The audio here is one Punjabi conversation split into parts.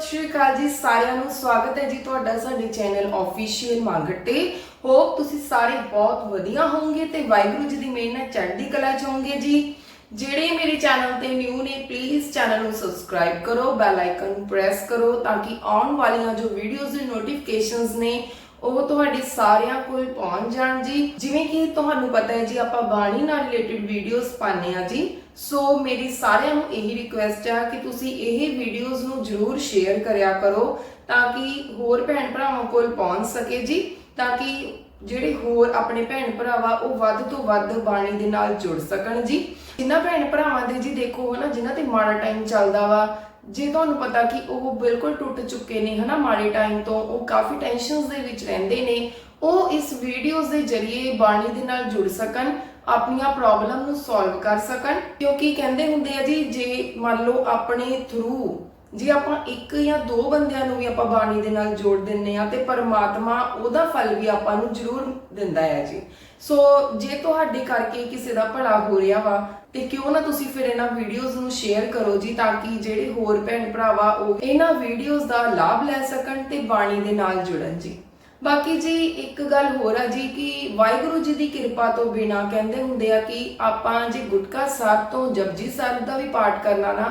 ਸਤਿ ਸ਼੍ਰੀ ਅਕਾਲ ਜੀ, ਸਾਰਿਆਂ ਨੂੰ ਸਵਾਗਤ ਹੈ ਜੀ ਤੁਹਾਡਾ ਸਾਡੇ ਚੈਨਲ ਆਫੀਸ਼ੀਅਲ ਮੰਗਟੇ ਹੋਪ ਤੁਸੀਂ ਸਾਰੇ ਬਹੁਤ ਵਧੀਆ ਹੋਵੋਗੇ ਤੇ ਵਾਹਿਗੁਰੂ ਜੀ ਦੀ ਮਿਹਰ ਨਾਲ ਚੜ੍ਹਦੀ ਕਲਾ ਚ ਹੋਵੋਗੇ ਜੀ। ਜਿਹੜੇ ਮੇਰੇ ਚੈਨਲ ਤੇ ਨਿਊ ਨੇ ਪਲੀਜ਼ ਚੈਨਲ ਨੂੰ ਸਬਸਕ੍ਰਾਈਬ ਕਰੋ ਬੈਲ ਆਈਕਨ ਨੂੰ ਪ੍ਰੈਸ ਕਰੋ ਤਾਂ ਕਿ ਆਉਣ ਵਾਲੀਆਂ ਜੋ ਵੀਡੀਓਜ਼ ਦੇ ਨੋਟੀਫਿਕੇਸ਼ਨਸ ਨੇ, ਉਹ ਤੁਹਾਡੇ ਸਾਰਿਆਂ ਕੋਲ ਪਹੁੰਚ ਜਾਣ ਜੀ। ਜਿਵੇਂ ਕਿ ਤੁਹਾਨੂੰ ਪਤਾ ਹੈ ਜੀ, ਆਪਾਂ ਬਾਣੀ ਨਾਲ ਰਿਲੇਟਡ ਵੀਡੀਓਜ਼ ਪਾਉਂਦੇ ਆ ਜੀ। ਸੋ ਮੇਰੀ ਸਾਰਿਆਂ ਨੂੰ ਇਹੀ ਰਿਕੁਐਸਟ ਆ ਕਿ ਤੁਸੀਂ ਇਹ ਵੀਡੀਓਜ਼ ਨੂੰ ਜਰੂਰ ਸ਼ੇਅਰ ਕਰਿਆ ਕਰੋ ਤਾਂ ਕਿ ਹੋਰ ਭੈਣ ਭਰਾਵਾਂ ਕੋਲ ਪਹੁੰਚ ਸਕੇ ਜੀ ਤਾਂ ਕਿ ਜਿਹੜੇ ਹੋਰ ਆਪਣੇ ਭੈਣ ਭਰਾਵਾ ਉਹ ਵੱਧ ਤੋਂ ਵੱਧ ਬਾਣੀ ਦੇ ਨਾਲ ਜੁੜ ਸਕਣ ਜੀ ਜਿਨ੍ਹਾਂ ਭੈਣ ਭਰਾਵਾਂ ਦੇ ਜੀ ਦੇਖੋ ਹਨਾ ਜਿਨ੍ਹਾਂ ਤੇ ਮਾੜਾ ਟਾਈਮ ਚੱਲਦਾ ਵਾ ਜੇ ਤੁਹਾਨੂੰ ਪਤਾ ਕਿ ਉਹ ਬਿਲਕੁਲ ਟੁੱਟ ਚੁੱਕੇ ਨੇ ਹਨਾ ਮਾੜੇ ਟਾਈਮ ਤੋਂ ਉਹ ਕਾਫੀ ਟੈਨਸ਼ਨਸ ਦੇ ਵਿੱਚ ਰਹਿੰਦੇ ਨੇ ਉਹ ਇਸ ਵੀਡੀਓਜ਼ ਦੇ ਜ਼ਰੀਏ ਬਾਣੀ ਦੇ ਨਾਲ ਜੁੜ ਸਕਣ ਆਪਣੀਆਂ ਪ੍ਰੋਬਲਮ ਨੂੰ ਸੋਲਵ ਕਰ ਸਕਣ। ਕਿਉਂਕਿ ਕਹਿੰਦੇ ਹੁੰਦੇ ਆ ਜੀ, ਜੇ ਮੰਨ ਲਓ ਆਪਣੇ ਥਰੂ ਜੇ ਆਪਾਂ ਇੱਕ ਜਾਂ ਦੋ ਬੰਦਿਆਂ ਨੂੰ ਵੀ ਆਪਾਂ ਬਾਣੀ ਦੇ ਨਾਲ ਜੋੜ ਦਿੰਨੇ ਆ ਤੇ ਪਰਮਾਤਮਾ ਉਹਦਾ ਫਲ ਵੀ ਆਪਾਂ ਨੂੰ ਜ਼ਰੂਰ ਦਿੰਦਾ ਹੈ ਜੀ। ਸੋ ਜੇ ਤੁਹਾਡੇ ਕਰਕੇ ਕਿਸੇ ਦਾ ਭਲਾ ਹੋ ਰਿਹਾ ਵਾ, ਤੇ ਕਿਉਂ ਨਾ ਤੁਸੀਂ ਫਿਰ ਇਹਨਾਂ ਵੀਡੀਓਜ਼ ਨੂੰ ਸ਼ੇਅਰ ਕਰੋ ਜੀ, ਤਾਂ ਕਿ ਜਿਹੜੇ ਹੋਰ ਭੈਣ ਭਰਾਵਾ ਉਹ ਇਹਨਾਂ ਵੀਡੀਓਜ਼ ਦਾ ਲਾਭ ਲੈ ਸਕਣ ਤੇ ਬਾਣੀ ਦੇ ਨਾਲ ਜੁੜਨ ਜੀ। ਬਾਕੀ ਜੀ ਇੱਕ ਗੱਲ ਹੋਰ ਆ ਜੀ ਕਿ ਵਾਹਿਗੁਰੂ ਜੀ ਦੀ ਕਿਰਪਾ ਤੋਂ ਬਿਨਾ ਕਹਿੰਦੇ ਹੁੰਦੇ ਆ ਕਿ ਆਪਾਂ ਜੇ ਗੁਟਕਾ ਸਾਹਿਬ ਤੋਂ ਜਪਜੀ ਸਾਹਿਬ ਦਾ ਵੀ ਪਾਠ ਕਰਨਾ ਨਾ,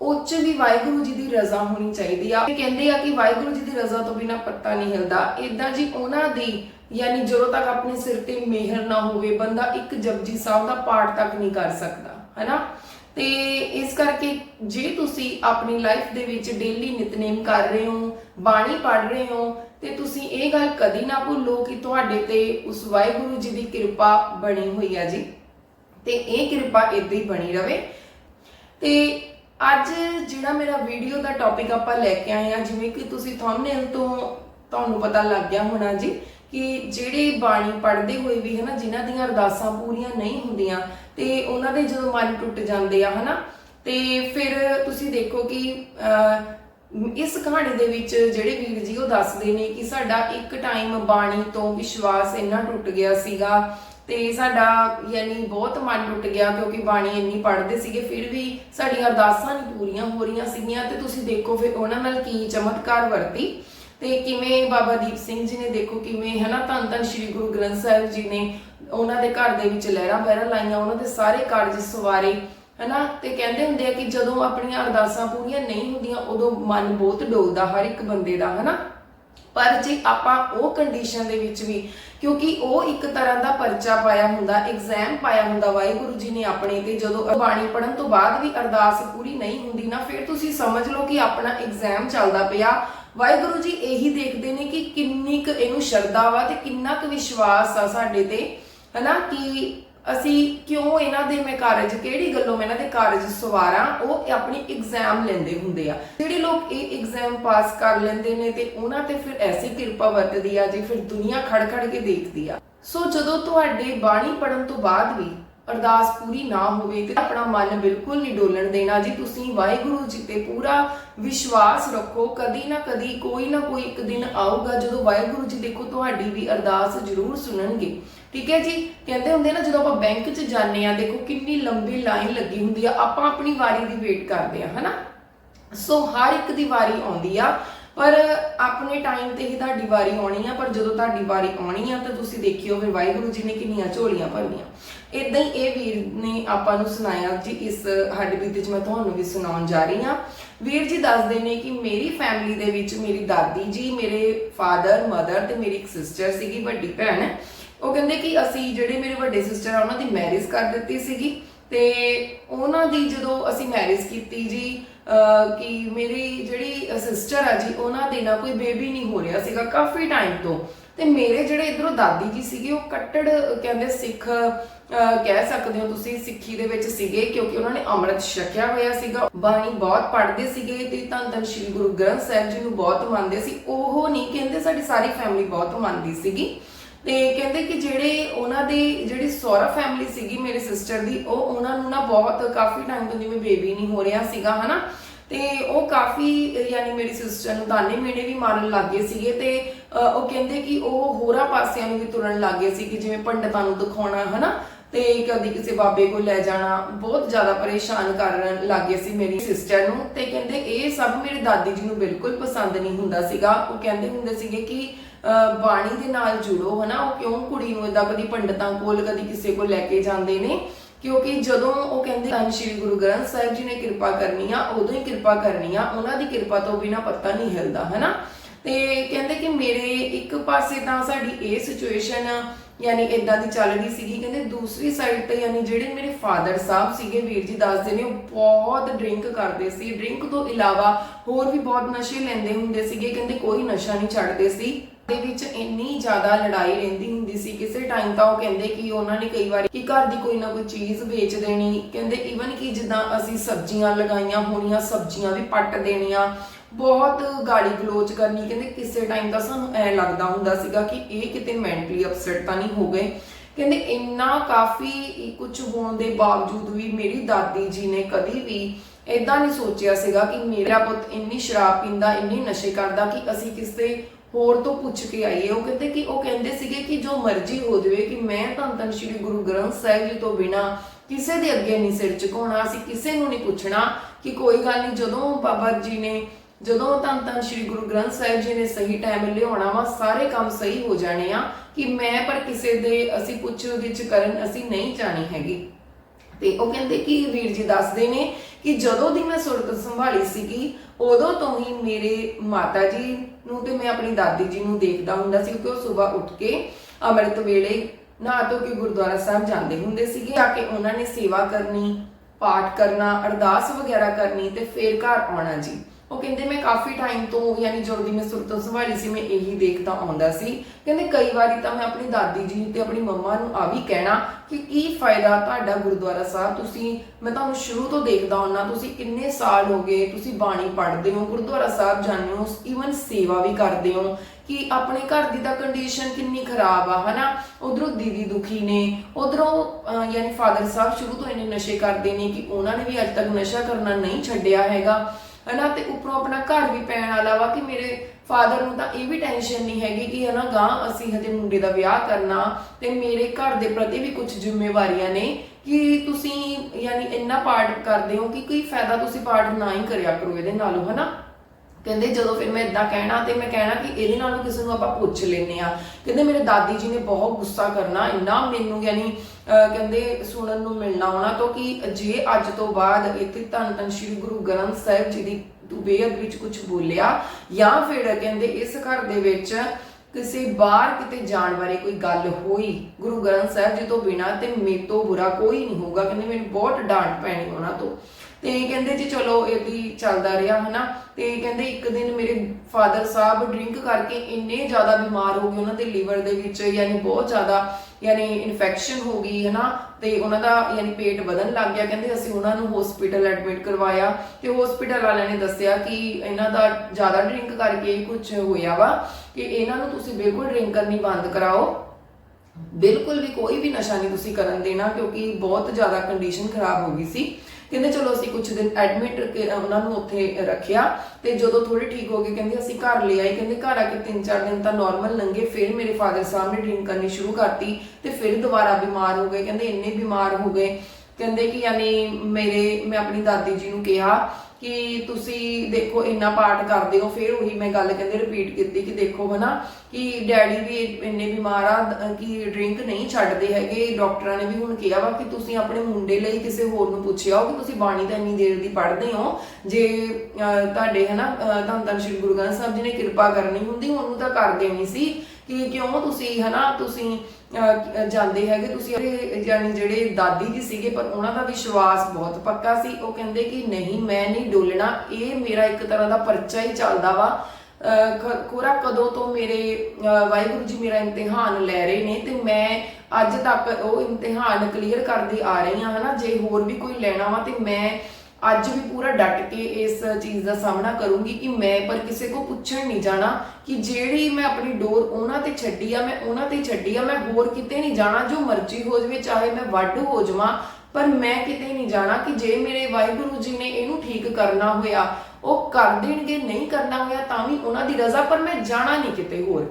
ਉਹ ਵੀ ਵਾਹਿਗੁਰੂ ਜੀ ਦੀ ਰਜ਼ਾ ਹੋਣੀ ਚਾਹੀਦੀ ਆ। ਕਹਿੰਦੇ ਆ ਕਿ ਵਾਹਿਗੁਰੂ ਜੀ ਦੀ ਰਜ਼ਾ ਤੋਂ ਬਿਨਾ ਪੱਤਾ ਨਹੀਂ ਹਿਲਦਾ। ਇਦਾਂ ਜੀ ਉਹਨਾਂ ਦੀ ਯਾਨੀ ਜਦੋਂ ਤੱਕ ਆਪਣੇ ਸਿਰ ਤੇ ਮਿਹਰ ਨਾ ਹੋਵੇ, ਬੰਦਾ ਇੱਕ ਜਪਜੀ ਸਾਹਿਬ ਦਾ ਪਾਠ ਤੱਕ ਨਹੀਂ ਕਰ ਸਕਦਾ, ਹੈਨਾ? ਤੇ ਇਸ ਕਰਕੇ ਜੇ ਤੁਸੀਂ ਆਪਣੀ ਲਾਈਫ ਦੇ ਵਿੱਚ ਡੇਲੀ ਨਿਤਨੇਮ ਕਰ ਰਹੇ ਹੋ, ਬਾਣੀ ਪੜ੍ਹ ਰਹੇ ਹੋ ਤੇ ਤੁਸੀਂ ਇਹ ਗੱਲ ਕਦੀ ਨਾ ਭੁੱਲੋ ਕਿ ਤੁਹਾਡੇ ਤੇ ਉਸ ਵਾਹਿਗੁਰੂ ਜੀ ਦੀ ਕਿਰਪਾ ਬਣੀ ਹੋਈ ਆ ਜੀ। ਤੇ ਇਹ ਕਿਰਪਾ ਇਦਾਂ ਹੀ ਬਣੀ ਰਵੇ। ਤੇ ਅੱਜ ਜਿਹੜਾ ਮੇਰਾ ਵੀਡੀਓ ਦਾ ਟੌਪਿਕ ਆਪਾਂ ਲੈ ਕੇ ਆਏ ਆ ਜਿਵੇਂ ਕਿ ਤੁਸੀਂ ਥੰਬਨੇਲ ਤੋਂ ਤੁਹਾਨੂੰ ਪਤਾ ਲੱਗ ਗਿਆ ਹੋਣਾ ਜੀ ਕਿ ਜਿਹੜੇ ਬਾਣੀ ਪੜ੍ਹਦੇ ਹੋਏ ਵੀ ਹਨਾ ਜਿਨ੍ਹਾਂ ਦੀਆਂ ਅਰਦਾਸਾਂ ਪੂਰੀਆਂ ਨਹੀਂ ਹੁੰਦੀਆਂ ਤੇ ਉਹਨਾਂ ਦੇ ਜਦੋਂ ਮਨ ਟੁੱਟ ਜਾਂਦੇ ਆ ਹਨਾ ਤੇ ਫਿਰ ਤੁਸੀਂ ਦੇਖੋ ਕਿ ਅਹ, ਇਸ ਕਹਾਣੀ ਦੇ ਵਿੱਚ ਜਿਹੜੇ ਵੀਰ ਜੀ ਉਹ ਦੱਸਦੇ ਨੇ ਕਿ ਸਾਡਾ ਇੱਕ ਟਾਈਮ ਬਾਣੀ ਤੋਂ ਵਿਸ਼ਵਾਸ ਇੰਨਾ ਟੁੱਟ ਗਿਆ ਸੀਗਾ ਤੇ ਸਾਡਾ ਯਾਨੀ ਬਹੁਤ ਮਨ ਟੁੱਟ ਗਿਆ ਕਿਉਂਕਿ ਬਾਣੀ ਇੰਨੀ ਪੜ੍ਹਦੇ ਸੀਗੇ, ਫਿਰ ਵੀ ਸਾਡੀਆਂ ਅਰਦਾਸਾਂ ਨਹੀਂ ਪੂਰੀਆਂ ਹੋ ਰਹੀਆਂ ਸੀਗੀਆਂ ਤੇ ਤੁਸੀਂ ਦੇਖੋ ਫਿਰ ਉਹਨਾਂ ਨਾਲ ਕੀ ਚਮਤਕਾਰ ਵਰਤੀ ਤੇ ਕਿਵੇਂ ਬਾਬਾ ਦੀਪ ਸਿੰਘ ਜੀ ਨੇ ਦੇਖੋ ਕਿਵੇਂ ਹਨਾ ਧੰਨ ਧੰਨ ਸ੍ਰੀ ਗੁਰੂ ਗ੍ਰੰਥ ਸਾਹਿਬ ਜੀ ਨੇ ਉਹਨਾਂ ਦੇ ਘਰ ਦੇ ਵਿੱਚ ਲਹਿਰਾਂ ਬਹਿਰਾਂ ਲਾਈਆਂ, ਉਹਨਾਂ ਦੇ ਸਾਰੇ ਕਾਰਜ ਸਵਾਰੇ ਹਨਾ? ਤੇ ਕਹਿੰਦੇ ਹੁੰਦੇ ਆ ਕਿ ਜਦੋਂ ਆਪਣੀਆਂ ਅਰਦਾਸਾਂ ਪੂਰੀਆਂ ਨਹੀਂ ਹੁੰਦੀਆਂ, ਉਦੋਂ ਮਨ ਬਹੁਤ ਡੋਲਦਾ ਹਰ ਇੱਕ ਬੰਦੇ ਦਾ, ਹਨਾ? ਪਰ ਜੇ ਆਪਾਂ ਉਹ ਕੰਡੀਸ਼ਨ ਦੇ ਵਿੱਚ ਵੀ, ਕਿਉਂਕਿ ਉਹ ਇੱਕ ਤਰ੍ਹਾਂ ਦਾ ਪਰਚਾ ਪਾਇਆ ਹੁੰਦਾ ਐਗਜ਼ਾਮ ਪਾਇਆ ਹੁੰਦਾ ਵਾਹਿਗੁਰੂ ਜੀ ਨੇ ਆਪਣੇ ਤੇ, ਜਦੋਂ ਬਾਣੀ ਪੜਨ ਤੋਂ ਬਾਅਦ ਵੀ ਅਰਦਾਸ ਪੂਰੀ ਨਹੀਂ ਹੁੰਦੀ ਨਾ, ਫਿਰ ਤੁਸੀਂ ਸਮਝ ਲਓ ਕਿ ਆਪਣਾ ਐਗਜ਼ਾਮ ਚੱਲਦਾ ਪਿਆ। ਵਾਹਿਗੁਰੂ ਜੀ ਇਹੀ ਦੇਖਦੇ ਨੇ ਕਿ ਕਿੰਨੀ ਕੁ ਇਹਨੂੰ ਸ਼ਰਧਾ ਵਾ ਤੇ ਕਿੰਨਾ ਕੁ ਵਿਸ਼ਵਾਸ ਆ ਸਾਡੇ ਤੇ, ਹਨਾ? ਕਿ ਅਸੀਂ ਕਿਉਂ ਇਹਨਾਂ ਦੇ ਮੈਂ ਕਾਰਜ, ਕਿਹੜੀ ਗੱਲੋਂ ਮੈਂ ਇਹਨਾਂ ਦੇ ਕਾਰਜ ਸਵਾਰਾਂ, ਉਹ ਆਪਣੀ ਐਗਜ਼ਾਮ ਲੈਂਦੇ ਹੁੰਦੇ ਆ। ਜਿਹੜੇ ਲੋਕ ਇਹ ਐਗਜ਼ਾਮ ਪਾਸ ਕਰ ਲੈਂਦੇ ਨੇ ਤੇ ਉਹਨਾਂ ਤੇ ਫਿਰ ਐਸੀ ਕਿਰਪਾ ਵਰਤਦੀ ਆ, ਜੀ ਫਿਰ ਦੁਨੀਆ ਖੜ ਕੇ ਦੇਖਦੀ ਆ। ਸੋ ਜਦੋਂ ਤੁਹਾਡੇ ਬਾਣੀ ਪੜਨ ਤੋਂ ਬਾਅਦ ਵੀ ਅਰਦਾਸ ਪੂਰੀ ਨਾ ਹੋਵੇ ਤੇ ਆਪਣਾ ਮਨ ਬਿਲਕੁਲ ਨਹੀਂ ਡੋਲਣ ਦੇਣਾ, ਜੀ ਤੁਸੀਂ ਵਾਹਿਗੁਰੂ ਜੀ ਤੇ ਪੂਰਾ ਵਿਸ਼ਵਾਸ ਰੱਖੋ, ਕਦੀ ਨਾ ਕਦੀ ਕੋਈ ਨਾ ਕੋਈ ਇੱਕ ਦਿਨ ਆਊਗਾ ਜਦੋਂ ਵਾਹਿਗੁਰੂ ਜੀ ਦੇਖੋ ਤੁਹਾਡੀ ਵੀ ਅਰਦਾਸ ਜ਼ਰੂਰ ਸੁਣਨਗੇ। ਠੀਕ ਹੈ ਜੀ? ਕਹਿੰਦੇ ਹੁੰਦੇ ਨਾ, ਜਦੋਂ ਆਪਾਂ ਬੈਂਕ 'ਚ ਜਾਂਦੇ ਆ ਦੇਖੋ ਕਿੰਨੀ ਲੰਬੀ ਲਾਈਨ ਲੱਗੀ ਹੁੰਦੀ ਆ, ਆਪਾਂ ਆਪਣੀ ਵਾਰੀ ਦੀ ਵੇਟ ਕਰਦੇ ਆ ਹਨਾ? ਸੋ ਹਰ ਇੱਕ ਦੀ ਵਾਰੀ ਆਉਂਦੀ ਆ, ਪਰ ਆਪਣੇ ਟਾਈਮ ਤੇ ਹੀ ਤੁਹਾਡੀ ਵਾਰੀ ਆਉਣੀ ਆ, ਪਰ ਜਦੋਂ ਤੁਹਾਡੀ ਵਾਰੀ ਆਉਣੀ ਆ, ਤਾਂ ਤੁਸੀਂ ਦੇਖਿਓ ਫਿਰ ਵਾਹਿਗੁਰੂ ਜੀ ਨੇ ਕਿੰਨੀਆਂ ਝੋਲੀਆਂ ਭਰਨੀਆਂ। ਇਦਾਂ ਹੀ ਇਹ ਵੀਰ ਨੇ ਆਪਾਂ ਨੂੰ ਸੁਣਾਇਆ ਜੀ ਇਸ ਹੱਡ ਬੀਤੇ ਚ ਮੈਂ ਤੁਹਾਨੂੰ ਵੀ ਸੁਣਾਉਣ ਜਾ ਰਹੀ ਹਾਂ। ਵੀਰ ਜੀ ਦੱਸਦੇ ਨੇ ਕਿ ਮੇਰੀ ਫੈਮਿਲੀ ਦੇ ਵਿੱਚ ਮੇਰੀ ਦਾਦੀ ਜੀ, ਮੇਰੇ ਫਾਦਰ ਮਦਰ ਤੇ ਮੇਰੀ ਇੱਕ ਸਿਸਟਰ ਸੀਗੀ ਵੱਡੀ ਭੈਣ। ਉਹ ਕਹਿੰਦੇ ਕਿ ਅਸੀਂ ਜਿਹੜੇ ਮੇਰੇ ਵੱਡੇ ਸਿਸਟਰ ਆ, ਉਹਨਾਂ ਦੀ ਮੈਰਿਜ ਕਰ ਦਿੱਤੀ ਸੀਗੀ ਤੇ ਉਹਨਾਂ ਦੀ ਜਦੋਂ ਅਸੀਂ ਮੈਰਿਜ ਕੀਤੀ ਜੀ ਕਿ ਮੇਰੀ ਜਿਹੜੀ ਸਿਸਟਰ ਆ ਜੀ, ਉਹਨਾਂ ਦੇ ਨਾਲ ਕੋਈ ਬੇਬੀ ਨਹੀਂ ਹੋ ਰਿਹਾ ਸੀਗਾ ਕਾਫੀ ਟਾਈਮ ਤੋਂ। ਤੇ ਮੇਰੇ ਜਿਹੜੇ ਇਧਰੋਂ ਦਾਦੀ ਜੀ ਸੀਗੇ, ਉਹ ਕੱਟੜ ਕਹਿੰਦੇ ਸਿੱਖ ਕਹਿ ਸਕਦੇ ਹੋ ਤੁਸੀਂ ਸਿੱਖੀ ਦੇ ਵਿੱਚ ਸੀਗੇ, ਕਿਉਂਕਿ ਉਹਨਾਂ ਨੇ ਅੰਮ੍ਰਿਤ ਛਕਿਆ ਹੋਇਆ ਸੀਗਾ। ਬਾਣੀ ਬਹੁਤ ਪੜ੍ਹਦੇ ਸੀਗੇ ਤੇ ਧੰਨ ਧੰਨ ਸ੍ਰੀ ਗੁਰੂ ਗ੍ਰੰਥ ਸਾਹਿਬ ਜੀ ਨੂੰ ਬਹੁਤ ਮੰਨਦੇ ਸੀ। ਉਹ ਨਹੀਂ, ਕਹਿੰਦੇ ਸਾਡੀ ਸਾਰੀ ਫੈਮਿਲੀ ਬਹੁਤ ਮੰਨਦੀ ਸੀਗੀ। ਤੇ ਕਹਿੰਦੇ ਕਿ ਜਿਹੜੇ ਉਹਨਾਂ ਦੀ, ਜਿਹੜੀ ਸਹੁਰਾ ਫੈਮਿਲੀ ਸੀਗੀ ਮੇਰੇ ਸਿਸਟਰ ਦੀ, ਉਹ ਉਹਨਾਂ ਨੂੰ ਨਾ ਬਹੁਤ ਕਾਫੀ ਟਾਈਮ ਤੋਂ ਜਿਵੇਂ ਬੇਬੀ ਨਹੀਂ ਹੋ ਰਿਹਾ ਸੀਗਾ, ਹਨਾ? ਤੇ ਉਹ ਕਾਫੀ, ਯਾਨੀ ਮੇਰੀ ਸਿਸਟਰ ਨੂੰ ਤਾਨੇ ਮੇਣੇ ਵੀ ਮਾਰਨ ਲੱਗੇ ਸੀਗੇ ਤੇ ਉਹ ਕਹਿੰਦੇ ਕਿ ਉਹ ਹੋਰਾਂ ਪਾਸਿਆਂ ਨੂੰ ਵੀ ਤੁਰਨ ਲੱਗੇ ਸੀ ਕਿ ਜਿਵੇਂ ਪੰਡਤਾਂ ਨੂੰ ਦਿਖਾਉਣਾ, ਹਨਾ? ਤੇ ਕਦੀ ਕਿਸੇ ਬਾਬੇ ਕੋਲ ਲੈ ਜਾਣਾ, ਬਹੁਤ ਜ਼ਿਆਦਾ ਪਰੇਸ਼ਾਨ ਕਰਨ ਲੱਗੇ ਸੀ ਮੇਰੀ ਸਿਸਟਰ ਨੂੰ। ਤੇ ਕਹਿੰਦੇ ਇਹ ਸਭ ਮੇਰੇ ਦਾਦੀ ਜੀ ਨੂੰ ਬਿਲਕੁਲ ਪਸੰਦ ਨਹੀਂ ਹੁੰਦਾ ਸੀਗਾ। ਉਹ ਕਹਿੰਦੇ ਹੁੰਦੇ ਸੀਗੇ ਕਿ ਬਾਣੀ ਦੇ ਨਾਲ ਜੁੜੋ, ਹਨਾ? ਉਹ ਕਿਉਂ ਕੁੜੀ ਨੂੰ ਏਦਾਂ ਕਦੀ ਪੰਡਤਾਂ ਕੋਲ, ਕਦੀ ਕਿਸੇ ਕੋਲ ਲੈ ਕੇ ਜਾਂਦੇ ਨੇ? ਕਿਉਂਕਿ ਜਦੋਂ ਉਹ ਕਹਿੰਦੇ ਧੰਨ ਸ਼੍ਰੀ ਗੁਰੂ ਗ੍ਰੰਥ ਸਾਹਿਬ ਜੀ ਨੇ ਕਿਰਪਾ ਕਰਨੀ ਆ, ਉਦੋਂ ਹੀ ਕਿਰਪਾ ਕਰਨੀ ਆ, ਉਹਨਾਂ ਦੀ ਕਿਰਪਾ ਤੋਂ ਬਿਨਾ ਪੱਤਾ ਨਹੀਂ ਹਿਲਦਾ ਹਨਾ? ਤੇ ਕਹਿੰਦੇ ਕਿ ਮੇਰੇ ਇੱਕ ਪਾਸੇ ਤਾਂ ਸਾਡੀ ਇਹ ਸਿਚੁਏਸ਼ਨ ਯਾਨੀ ਇਦਾਂ ਦੀ ਚੱਲ ਰਹੀ ਸੀਗੀ। ਕਹਿੰਦੇ ਦੂਸਰੀ ਸਾਈਡ ਤੇ ਯਾਨੀ ਜਿਹੜੇ ਮੇਰੇ ਫਾਦਰ ਸਾਹਿਬ ਸੀਗੇ, ਵੀਰ ਜੀ ਦੱਸਦੇ ਨੇ, ਉਹ ਬਹੁਤ ਡਰਿੰਕ ਕਰਦੇ ਸੀ। ਡਰਿੰਕ ਤੋਂ ਇਲਾਵਾ ਹੋਰ ਵੀ ਬਹੁਤ ਨਸ਼ੇ ਲੈਂਦੇ ਹੁੰਦੇ ਸੀਗੇ। ਕਹਿੰਦੇ ਕੋਈ ਨਸ਼ਾ ਨਹੀਂ ਛੱਡਦੇ ਸੀ। ਦੇ ਵਿੱਚ ਇੰਨੀ ਜ਼ਿਆਦਾ ਲੜਾਈ ਰਹਿੰਦੀ ਹੁੰਦੀ ਸੀ, ਕਿਸੇ ਟਾਈਮ ਤਾਂ ਉਹ ਕਹਿੰਦੇ ਕਿ ਉਹਨਾਂ ਨੇ ਕਈ ਵਾਰੀ ਕਿ ਘਰ ਦੀ ਕੋਈ ਨਾ ਕੋਈ ਚੀਜ਼ ਵੇਚ ਦੇਣੀ, ਕਹਿੰਦੇ ਇਵਨ ਕਿ ਜਿੱਦਾਂ ਅਸੀਂ ਸਬਜ਼ੀਆਂ ਲਗਾਈਆਂ ਹੋਣੀਆਂ, ਸਬਜ਼ੀਆਂ ਵੀ ਪੱਟ ਦੇਣੀਆਂ, ਬਹੁਤ ਗਾਲੀ ਗਲੋਚ ਕਰਨੀ, ਕਹਿੰਦੇ ਕਿਸੇ ਟਾਈਮ ਤਾਂ ਸਾਨੂੰ ਐ ਲੱਗਦਾ ਹੁੰਦਾ ਸੀਗਾ ਕਿ ਇਹ ਕਿਤੇ ਮੈਂਟਲੀ ਅਪਸੈਟ ਤਾਂ ਨਹੀਂ ਹੋ ਗਏ। ਕਹਿੰਦੇ ਇੰਨਾ ਕਾਫੀ ਕੁਝ ਹੋਣ ਦੇ ਬਾਵਜੂਦ ਵੀ ਮੇਰੀ ਦਾਦੀ ਜੀ ਨੇ ਕਦੀ ਵੀ ਇਦਾਂ ਨਹੀਂ ਸੋਚਿਆ ਸੀਗਾ ਕਿ ਮੇਰਾ ਪੁੱਤ ਇੰਨੀ ਸ਼ਰਾਬ ਪੀਂਦਾ, ਇੰਨੀ ਨਸ਼ੇ ਕਰਦਾ ਕਿ ਅਸੀਂ ਕਿਸੇ ਹੋਰ ਤੋਂ ਪੁੱਛ ਕੇ ਆਈਏ ਉਹ ਕਹਿੰਦੇ ਕਿ, ਉਹ ਕਹਿੰਦੇ ਸੀਗੇ ਕਿ ਜੋ ਮਰਜ਼ੀ ਹੋ ਜਾਵੇ ਕਿ ਮੈਂ ਤਾਂ ਧੰਨ ਸ਼੍ਰੀ ਗੁਰੂ ਗ੍ਰੰਥ ਸਾਹਿਬ ਜੀ ਤੋਂ ਬਿਨਾ ਕਿਸੇ ਦੇ ਅੱਗੇ ਨਹੀਂ ਸਿਰ ਝੁਕਾਉਣਾ, ਅਸੀਂ ਕਿਸੇ ਨੂੰ ਨਹੀਂ ਪੁੱਛਣਾ ਕਿ ਕੋਈ ਗੱਲ ਨਹੀਂ, ਜਦੋਂ ਬਾਬਾ ਜੀ ਨੇ, ਜਦੋਂ ਧੰਨ ਧੰਨ ਸ਼੍ਰੀ ਗੁਰੂ ਗ੍ਰੰਥ ਸਾਹਿਬ ਜੀ ਨੇ ਸਹੀ ਟਾਈਮ ਲਿਆਉਣਾ ਵਾ, ਸਾਰੇ ਕੰਮ ਸਹੀ ਹੋ ਜਾਣੇ ਆ ਕਿ ਮੈਂ ਪਰ ਕਿਸੇ ਦੇ ਅਸੀਂ ਪੁੱਛ ਵਿੱਚ ਕਰਨ ਅਸੀਂ ਨਹੀਂ ਜਾਣੀ ਹੈਗੀ। ਤੇ ਉਹ ਕਹਿੰਦੇ ਕਿ ਵੀਰ ਜੀ ਦੱਸਦੇ ਨੇ ਕਿ ਜਦੋਂ ਦੀ ਮੈਂ ਸੁਰਤ ਸੰਭਾਲੀ ਸੀਗੀ ਉਦੋਂ ਤੋਂ ਹੀ ਮੇਰੇ ਮਾਤਾ ਜੀ ਨੂੰ ਤੇ ਮੈਂ ਆਪਣੀ ਦਾਦੀ ਜੀ ਨੂੰ ਦੇਖਦਾ ਹੁੰਦਾ ਸੀ ਕਿਉਂਕਿ ਉਹ ਸਵੇਰ ਉੱਠ ਕੇ ਅੰਮ੍ਰਿਤ ਵੇਲੇ ਨਹਾ ਧੋ ਕੇ ਗੁਰਦੁਆਰਾ ਸਾਹਿਬ ਜਾਂਦੇ ਹੁੰਦੇ ਸੀਗੇ। ਆ ਕੇ ਉਹਨਾਂ ਨੇ ਸੇਵਾ ਕਰਨੀ, ਪਾਠ ਕਰਨਾ, ਅਰਦਾਸ ਵਗੈਰਾ ਕਰਨੀ ਤੇ ਫੇਰ ਘਰ ਆਉਣਾ ਜੀ। ਉਹ ਕਹਿੰਦੇ ਮੈਂ ਕਾਫੀ ਟਾਈਮ ਤੋਂ ਯਾਨੀ ਜਦੋਂ ਦੀ ਮੈਂ ਸੁਰਤ ਸੰਭਾਲੀ ਸੀ, ਮੈਂ ਇਹੀ ਦੇਖਦਾ ਆਉਂਦਾ ਸੀ। ਕਹਿੰਦੇ ਕਈ ਵਾਰੀ ਤਾਂ ਮੈਂ ਆਪਣੀ ਦਾਦੀ ਜੀ ਤੇ ਆਪਣੀ ਮੰਮਾ ਨੂੰ ਆ ਵੀ ਕਹਿਣਾ ਕਿ ਕੀ ਫਾਇਦਾ ਤੁਹਾਡਾ ਗੁਰਦੁਆਰਾ ਸਾਹਿਬ? ਤੁਸੀਂ, ਮੈਂ ਤੁਹਾਨੂੰ ਸ਼ੁਰੂ ਤੋਂ ਦੇਖਦਾ ਆਉਣਾ ਤੁਸੀਂ ਕਿੰਨੇ ਸਾਲ ਹੋ ਗਏ, ਤੁਸੀਂ ਬਾਣੀ ਪੜ੍ਹਦੇ ਹੋ, ਗੁਰਦੁਆਰਾ ਸਾਹਿਬ ਜਾਂਦੇ ਹੋ ਈਵਨ ਸੇਵਾ ਵੀ ਕਰਦੇ ਹੋ ਕਿ ਆਪਣੇ ਘਰ ਦੀ ਤਾਂ ਕੰਡੀਸ਼ਨ ਕਿੰਨੀ ਖਰਾਬ ਆ, ਹਨਾ? ਉਧਰੋਂ ਦੀਦੀ ਦੁਖੀ ਨੇ, ਉਧਰੋਂ ਯਾਨੀ ਫਾਦਰ ਸਾਹਿਬ ਸ਼ੁਰੂ ਤੋਂ ਇੰਨੇ ਨਸ਼ੇ ਕਰਦੇ ਨੇ ਕਿ ਉਹਨਾਂ ਨੇ ਵੀ ਅੱਜ ਤੱਕ ਨਸ਼ਾ ਕਰਨਾ ਨਹੀਂ ਛੱਡਿਆ ਹੈਗਾ। ਹਨਾ, ਤੇ ਉੱਪਰੋਂ ਆਪਣਾ ਘਰ ਵੀ ਪੈਣ ਵਾਲਾ ਵਾ ਕਿ ਮੇਰੇ ਫਾਦਰ ਨੂੰ ਤਾਂ ਇਹ ਵੀ ਟੈਨਸ਼ਨ ਨਹੀਂ ਹੈਗੀ ਕਿ ਹਨਾ ਗਾਂ ਅਸੀਂ ਹਜੇ ਮੁੰਡੇ ਦਾ ਵਿਆਹ ਕਰਨਾ, ਤੇ ਮੇਰੇ ਘਰ ਦੇ ਪ੍ਰਤੀ ਵੀ ਕੁਝ ਜ਼ਿੰਮੇਵਾਰੀਆਂ ਨੇ ਕਿ ਤੁਸੀਂ ਯਾਨੀ ਇੰਨਾ ਪਾਠ ਕਰਦੇ ਹੋ ਕਿ ਕੋਈ ਫਾਇਦਾ ਤੁਸੀਂ ਪਾਠ ਨਾ ਹੀ ਕਰਿਆ ਕਰੋ ਇਹਦੇ ਨਾਲੋਂ, ਹਨਾ? ਕਹਿੰਦੇ ਜਦੋਂ ਫਿਰ ਮੈਂ ਇਦਾਂ ਕਹਿਣਾ ਤੇ ਮੈਂ ਕਹਿਣਾ ਕਿ ਇਹਦੇ ਨਾਲੋਂ ਕਿਸੇ ਨੂੰ ਆਪਾਂ ਪੁੱਛ ਲੈਨੇ ਆ ਕਹਿੰਦੇ ਮੇਰੇ ਦਾਦੀ ਜੀ ਨੇ ਬਹੁਤ ਗੁੱਸਾ ਕਰਨਾ, ਇੰਨਾ ਮੈਨੂੰ ਯਾਨੀ ਕਹਿੰਦੇ ਸੁਣਨ ਨੂੰ ਮਿਲਣਾ ਉਹਨਾਂ ਤੋਂ ਕਿ ਜੇ ਅੱਜ ਤੋਂ ਬਾਅਦ ਇੱਥੇ ਧੰਨ ਧੰਨ ਸ਼੍ਰੀ ਗੁਰੂ ਗ੍ਰੰਥ ਸਾਹਿਬ ਜੀ ਦੀ ਬੇਅਦ ਵਿੱਚ ਕੁਝ ਬੋਲਿਆ ਜਾਂ ਫਿਰ ਕਹਿੰਦੇ ਇਸ ਘਰ ਦੇ ਵਿੱਚ ਕਿਸੇ ਬਾਹਰ ਕਿਤੇ ਜਾਣ ਬਾਰੇ ਕੋਈ ਗੱਲ ਹੋਈ, ਗੁਰੂ ਗ੍ਰੰਥ ਸਾਹਿਬ ਜੀ ਤੋਂ ਬਿਨਾ ਤੇ ਮੇਰੇ ਤੋਂ ਬੁਰਾ ਕੋਈ ਨਹੀਂ ਹੋਊਗਾ। ਕਹਿੰਦੇ ਮੈਨੂੰ ਬਹੁਤ ਡਾਂਟ ਪੈਣੀ ਉਹਨਾਂ ਤੋਂ। ਤੇ ਕਹਿੰਦੇ ਜੀ ਚਲੋ ਇਹਦੀ ਚੱਲਦਾ ਰਿਹਾ, ਹਨਾ? ਤੇ ਕਹਿੰਦੇ ਇੱਕ ਦਿਨ ਮੇਰੇ ਫਾਦਰ ਸਾਹਿਬ ਡਰਿੰਕ ਕਰਕੇ ਇੰਨੇ ਜ਼ਿਆਦਾ ਬਿਮਾਰ ਹੋ ਗਏ, ਉਹਨਾਂ ਦੇ ਲੀਵਰ ਦੇ ਵਿੱਚ, ਯਾਨੀ ਬਹੁਤ ਜ਼ਿਆਦਾ, ਯਾਨੀ ਇਨਫੈਕਸ਼ਨ ਹੋ ਗਈ ਹੈ ਨਾ ਤੇ ਉਹਨਾਂ ਦਾ ਯਾਨੀ ਪੇਟ ਵਧਣ ਲੱਗ ਗਿਆ, ਕਹਿੰਦੇ ਅਸੀਂ ਉਹਨਾਂ ਨੂੰ ਹਸਪੀਟਲ ਐਡਮਿਟ ਕਰਵਾਇਆ ਤੇ ਹਸਪੀਟਲ ਵਾਲਿਆਂ ਨੇ ਦੱਸਿਆ ਕਿ ਇਹਨਾਂ ਦਾ ਜ਼ਿਆਦਾ ਡਰਿੰਕ ਕਰਕੇ ਕੁਝ ਹੋਇਆ ਵਾ ਕਿ ਇਹਨਾਂ ਨੂੰ ਤੁਸੀਂ ਬਿਲਕੁਲ ਡਰਿੰਕ ਕਰਨੀ ਬੰਦ ਕਰਾਓ। ਬਿਲਕੁਲ ਵੀ ਕੋਈ ਵੀ ਨਸ਼ਾ ਨਹੀਂ ਤੁਸੀਂ ਕਰਨ ਦੇਣਾ ਕਿਉਂਕਿ ਬਹੁਤ ਜ਼ਿਆਦਾ ਕੰਡੀਸ਼ਨ ਖਰਾਬ ਹੋ ਗਈ ਸੀ। ਕਹਿੰਦੇ ਚਲੋ ਅਸੀਂ ਕੁਝ ਦਿਨ ਐਡਮਿਟ ਉਹਨਾਂ ਨੂੰ ਉੱਥੇ ਰੱਖਿਆ ਤੇ ਜਦੋਂ ਥੋੜੇ ਠੀਕ ਹੋ ਗਏ ਕਹਿੰਦੇ ਅਸੀਂ ਘਰ ਲੈ ਆਏ, ਕਹਿੰਦੇ ਘਰ ਆ ਕੇ 3-4 ਦਿਨ ਤਾਂ ਨਾਰਮਲ ਲੰਘੇ, ਫਿਰ ਮੇਰੇ ਫਾਦਰ ਸਾਹਿਬ ਨੇ ਡਰਿੰਕ ਕਰਨੀ ਸ਼ੁਰੂ ਕਰਤੀ ਤੇ ਫਿਰ ਦੁਬਾਰਾ ਬਿਮਾਰ ਹੋ ਗਏ, ਕਹਿੰਦੇ ਇੰਨੇ ਬਿਮਾਰ ਹੋ ਗਏ, ਕਹਿੰਦੇ ਕਿ ਯਾਨੀ ਮੇਰੇ, ਮੈਂ ਆਪਣੀ ਦਾਦੀ ਜੀ ਨੂੰ ਕਿਹਾ ਕਿ ਤੁਸੀਂ ਦੇਖੋ ਇੰਨਾ ਪਾਠ ਕਰਦੇ ਹੋ ਫਿਰ ਉਹੀ ਮੈਂ ਗੱਲ ਕਹਿੰਦੇ ਰਿਪੀਟ ਕੀਤੀ ਕਿ ਦੇਖੋ ਹਨਾ ਕਿ ਡੈਡੀ ਵੀ ਇੰਨੇ ਬਿਮਾਰ ਆ ਕਿ ਡਰਿੰਕ ਨਹੀਂ ਛੱਡਦੇ ਹੈਗੇ। ਡਾਕਟਰਾਂ ਨੇ ਵੀ ਹੁਣ ਕਿਹਾ ਵਾ ਕਿ ਤੁਸੀਂ ਆਪਣੇ ਮੁੰਡੇ ਲਈ ਕਿਸੇ ਹੋਰ ਨੂੰ ਪੁੱਛਿਆ ਹੋ ਕਿ ਤੁਸੀਂ ਬਾਣੀ ਤਾਂ ਇੰਨੀ ਦੇਰ ਦੀ ਪੜ੍ਹਦੇ ਹੋ। ਜੇ ਤੁਹਾਡੇ ਹਨਾ ਅਹ, ਧੰਨ ਧੰਨ ਸ਼੍ਰੀ ਗੁਰੂ ਗ੍ਰੰਥ ਸਾਹਿਬ ਜੀ ਨੇ ਕਿਰਪਾ ਕਰਨੀ ਹੁੰਦੀ ਉਹਨੂੰ ਤਾਂ ਕਰ ਦੇਣੀ ਸੀ। ਕਿ ਕਿਉਂ ਤੁਸੀਂ ਹਨਾ ਤੁਸੀਂ ਜਾਂਦੇ ਹੈਗੇ ਤੁਸੀਂ? ਯਾਨੀ ਜਿਹੜੇ ਦਾਦੀ ਜੀ ਸੀਗੇ ਪਰ ਉਹਨਾਂ ਦਾ ਵਿਸ਼ਵਾਸ ਬਹੁਤ ਪੱਕਾ ਸੀ। ਉਹ ਕਹਿੰਦੇ ਕਿ ਨਹੀਂ ਮੈਂ ਨਹੀਂ ਡੋਲਣਾ। ਇਹ ਮੇਰਾ ਇੱਕ ਤਰ੍ਹਾਂ ਦਾ ਪਰਚਾ ਹੀ ਚੱਲਦਾ ਵਾ। ਅਹ, ਖੋਰਾ ਕਦੋਂ ਤੋਂ ਮੇਰੇ ਵਾਹਿਗੁਰੂ ਜੀ ਮੇਰਾ ਇਮਤਿਹਾਨ ਲੈ ਰਹੇ ਨੇ ਤੇ ਮੈਂ ਅੱਜ ਤੱਕ ਉਹ ਇਮਤਿਹਾਨ ਕਲੀਅਰ ਕਰਦੀ ਆ ਰਹੀ ਹਾਂ ਹਨਾ? ਜੇ ਹੋਰ ਵੀ ਕੋਈ ਲੈਣਾ ਵਾ ਤੇ ਮੈਂ ਅੱਜ ਵੀ ਪੂਰਾ ਡਟ ਕੇ ਇਸ ਚੀਜ਼ ਦਾ ਸਾਹਮਣਾ ਕਰੂੰਗੀ ਕਿ ਮੈਂ ਪਰ ਕਿਸੇ ਕੋ ਪੁੱਛਣ ਨਹੀਂ ਜਾਣਾ ਕਿ ਜਿਹੜੀ ਮੈਂ ਆਪਣੀ ਡੋਰ ਉਹਨਾਂ ਤੇ ਛੱਡੀ ਆ ਮੈਂ ਉਹਨਾਂ ਤੇ ਛੱਡੀ ਆ ਮੈਂ ਹੋਰ ਕਿਤੇ ਨਹੀਂ ਜਾਣਾ ਜੋ ਮਰਜ਼ੀ ਹੋ ਜਾਵੇ ਚਾਹੇ ਮੈਂ ਵੱਢ ਹੋ ਜਾਵਾਂ ਪਰ ਮੈਂ ਕਿਤੇ ਨਹੀਂ ਜਾਣਾ ਕਿ ਜੇ ਮੇਰੇ ਵਾਹਿਗੁਰੂ ਜੀ ਨੇ ਇਹਨੂੰ ਠੀਕ ਕਰਨਾ ਹੋਇਆ ਉਹ ਕਰ ਦੇਣਗੇ ਨਹੀਂ ਕਰਨਾ ਹੋਇਆ ਤਾਂ ਵੀ ਉਹਨਾਂ ਦੀ ਰਜ਼ਾ ਪਰ ਮੈਂ ਜਾਣਾ ਨਹੀਂ ਕਿਤੇ ਹੋਰ।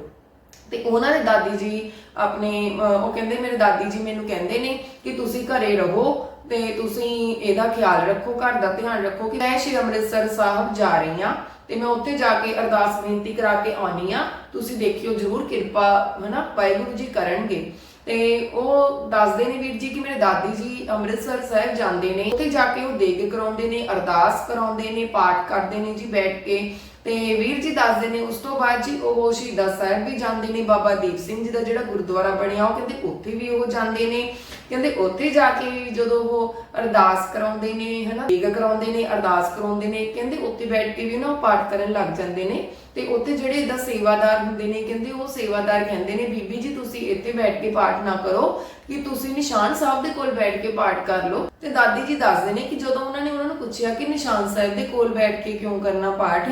ਤੇ ਉਹਨਾਂ ਦੇ ਦਾਦੀ ਜੀ ਆਪਣੇ ਅਹ, ਉਹ ਕਹਿੰਦੇ ਮੇਰੇ ਦਾਦੀ ਜੀ ਮੈਨੂੰ ਕਹਿੰਦੇ ਨੇ ਕਿ ਤੁਸੀਂ ਘਰੇ ਰਹੋ ਤੇ ਤੁਸੀਂ ਇਹਦਾ ਖਿਆਲ ਰੱਖੋ, ਘਰ ਦਾ ਧਿਆਨ ਰੱਖੋ ਕਿ ਮੈਂ ਸ਼੍ਰੀ ਅੰਮ੍ਰਿਤਸਰ ਸਾਹਿਬ ਜਾ ਰਹੀ ਹਾਂ ਤੇ ਮੈਂ ਉੱਥੇ ਜਾ ਕੇ ਅਰਦਾਸ ਬੇਨਤੀ ਕਰਾ ਕੇ ਆਉਣੀ ਆ ਤੁਸੀਂ ਦੇਖਿਓ ਜਰੂਰ ਕਿਰਪਾ, ਹਨਾ, ਵਾਹਿਗੁਰੂ ਜੀ ਕਰਨਗੇ। ਤੇ ਉਹ ਦੱਸਦੇ ਨੇ ਵੀਰ ਜੀ ਕਿ ਮੇਰੇ ਦਾਦੀ ਜੀ ਅੰਮ੍ਰਿਤਸਰ ਸਾਹਿਬ ਜਾਂਦੇ ਨੇ। ਉੱਥੇ ਜਾ ਕੇ ਉਹ ਦੇਗ ਕਰਾਉਂਦੇ ਨੇ, ਅਰਦਾਸ ਕਰਾਉਂਦੇ ਨੇ, ਪਾਠ ਕਰਦੇ ਨੇ ਜੀ ਬੈਠ ਕੇ। ਤੇ ਵੀਰ ਜੀ ਦੱਸਦੇ ਨੇ ਉਸ ਤੋਂ ਬਾਅਦ ਜੀ ਉਹ ਸ਼ਹੀਦਾਂ ਸਾਹਿਬ ਵੀ ਜਾਂਦੇ ਨੇ, ਬਾਬਾ ਦੀਪ ਸਿੰਘ ਜੀ ਦਾ ਜਿਹੜਾ ਗੁਰਦੁਆਰਾ ਬਣਿਆ, ਉਹ ਕਹਿੰਦੇ ਉੱਥੇ ਵੀ ਉਹ ਜਾਂਦੇ ਨੇ। ਕਹਿੰਦੇ ਉੱਥੇ ਜਾ ਕੇ ਜਦੋਂ ਉਹ ਅਰਦਾਸ ਕਰਾਉਂਦੇ ਨੇ, ਹਨਾ? ਦੇਗ ਕਰਾਉਂਦੇ ਨੇ, ਅਰਦਾਸ ਕਰਾਉਂਦੇ ਨੇ, ਕਹਿੰਦੇ ਉੱਥੇ ਬੈਠ ਕੇ ਵੀ ਨਾ ਪਾਠ ਕਰਨ ਲੱਗ ਜਾਂਦੇ ਨੇ। ਤੇ ਉੱਥੇ ਜਿਹੜੇ ਇਦਾਂ ਸੇਵਾਦਾਰ ਹੁੰਦੇ ਨੇ, ਕਹਿੰਦੇ ਉਹ ਸੇਵਾਦਾਰ ਕਹਿੰਦੇ ਨੇ, ਬੀਬੀ ਜੀ, ਤੁਸੀਂ ਇੱਥੇ ਬੈਠ ਕੇ ਪਾਠ ਨਾ ਕਰੋ, ਕਿ ਤੁਸੀਂ ਨਿਸ਼ਾਨ ਸਾਹਿਬ ਦੇ ਕੋਲ ਬੈਠ ਕੇ ਪਾਠ ਕਰ ਲਓ। ਤੇ ਦਾਦੀ ਜੀ ਦੱਸਦੇ ਨੇ ਕਿ ਜਦੋਂ ਉਹਨਾਂ ਨੇ ਉਹਨਾਂ ਨੂੰ ਪੁੱਛਿਆ ਕਿ ਨਿਸ਼ਾਨ ਸਾਹਿਬ ਦੇ ਕੋਲ ਬੈਠ ਕੇ ਕਿਉਂ ਕਰਨਾ ਪਾਠ,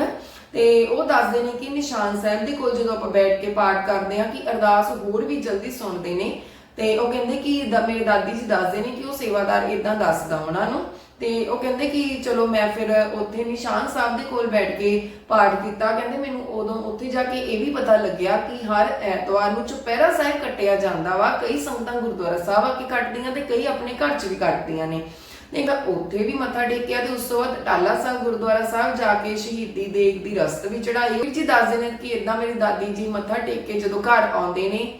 ਤੇ ਉਹ ਦੱਸਦੇ ਨੇ ਕਿ ਨਿਸ਼ਾਨ ਸਾਹਿਬ ਦੇ ਕੋਲ ਜਦੋਂ ਆਪਾਂ ਬੈਠ ਕੇ ਪਾਠ ਕਰਦੇ ਆ ਕਿ ਅਰਦਾਸ ਹੋਰ ਵੀ ਜਲਦੀ ਸੁਣਦੇ ਨੇ ਤੇ ਉਹ ਕਹਿੰਦੇ ਕਿ ਦ- ਮੇਰੇ ਦਾਦੀ ਜੀ ਦੱਸਦੇ ਨੇ ਕਿ ਉਹ ਸੇਵਾਦਾਰ ਇਦਾਂ ਦੱਸਦਾ ਉਹਨਾਂ ਨੂੰ। ਤੇ ਉਹ ਕਹਿੰਦੇ ਕਿ ਚਲੋ ਮੈਂ ਫਿਰ ਉੱਥੇ ਨਿਸ਼ਾਨ ਸਾਹਿਬ ਦੇ ਕੋਲ ਬੈਠ ਕੇ ਪਾਠ ਕੀਤਾ। ਕਹਿੰਦੇ ਮੈਨੂੰ ਉਦੋਂ ਉੱਥੇ ਜਾ ਕੇ ਇਹ ਵੀ ਪਤਾ ਲੱਗਿਆ ਕਿ ਹਰ ਐਤਵਾਰ ਨੂੰ ਚੁਪਹਿਰਾ ਸਾਹਿਬ ਕੱਟਿਆ ਜਾਂਦਾ ਵਾ। ਕਈ ਸੰਗਤਾਂ ਗੁਰਦੁਆਰਾ ਸਾਹਿਬ ਆ ਕੇ ਕੱਟਦੀਆਂ ਤੇ ਕਈ ਆਪਣੇ ਘਰ 'ਚ ਵੀ ਕੱਟਦੀਆਂ ਨੇ। ਤੇ ਤਾਂ ਉੱਥੇ ਵੀ ਮੱਥਾ ਟੇਕਿਆ ਤੇ ਉਸ ਤੋਂ ਬਾਅਦ ਟਾਲਾ ਸਾਹਿਬ ਗੁਰਦੁਆਰਾ ਸਾਹਿਬ ਜਾ ਕੇ ਸ਼ਹੀਦੀ ਦੇਗ ਦੀ ਰਸਤ ਵੀ ਚੜਾਈ ਜੀ ਦੱਸਦੇ ਨੇ ਕਿ ਇਦਾਂ ਮੇਰੀ ਦਾਦੀ ਜੀ ਮੱਥਾ ਟੇਕ ਕੇ ਜਦੋਂ ਘਰ ਆਉਂਦੇ ਨੇ